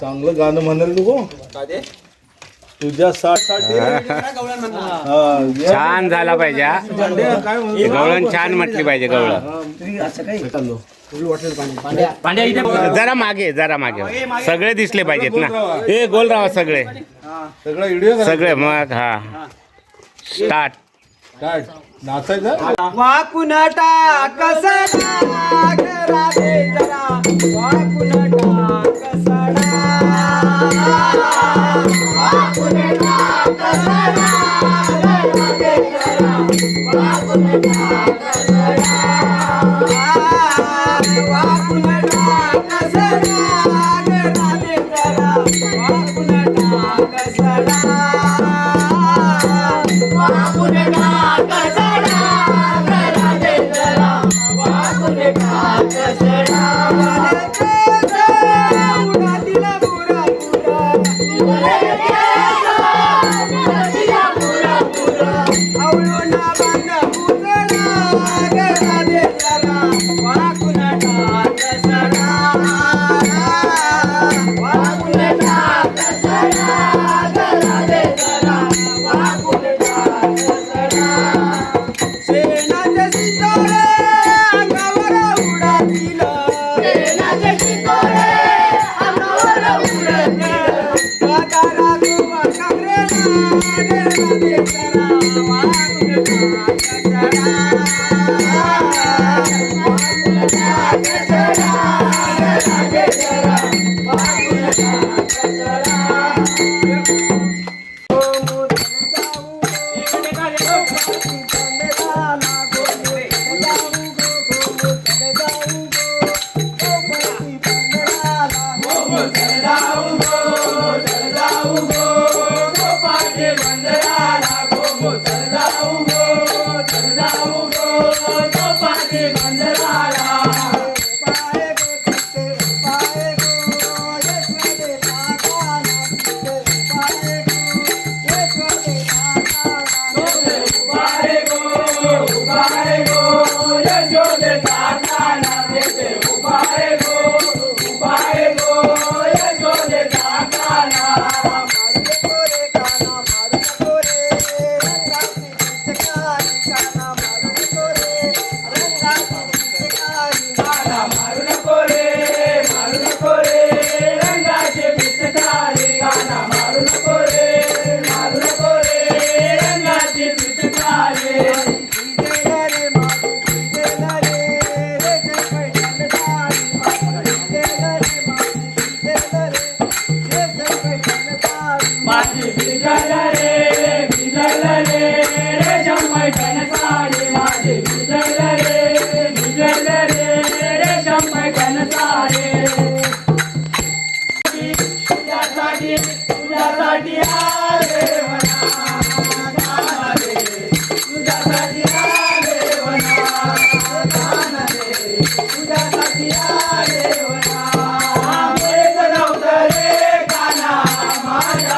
चांगलं गाणं म्हणाल तू गो तुझ्या साठी छान झाला पाहिजे हा. गवळण छान म्हटली पाहिजे गवळण. जरा मागे जरा मागे. सगळे दिसले पाहिजेत ना. हे गोल राहा सगळे. सगळा व्हिडिओ सगळे मग हा. स्टार्ट. काय? नाचायचं? वाकुनटा कसडा घरा दे जरा. वाकुनटा कसडा. Wow.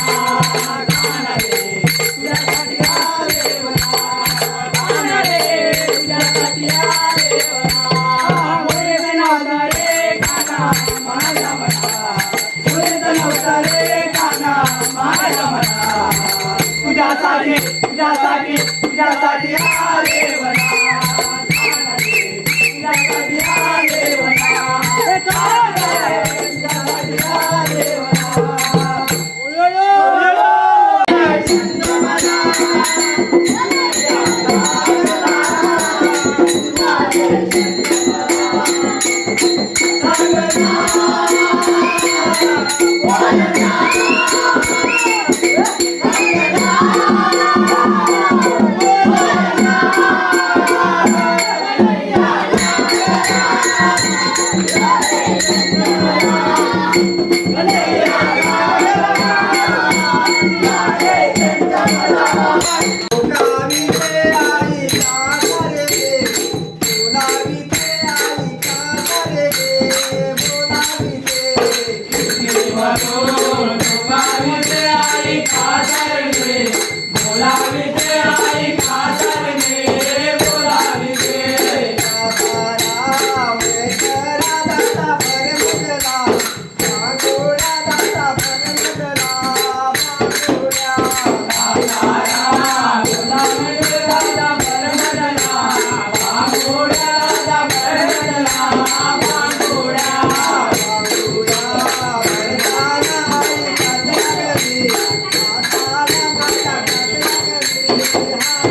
गाणं आई काजल बोला आई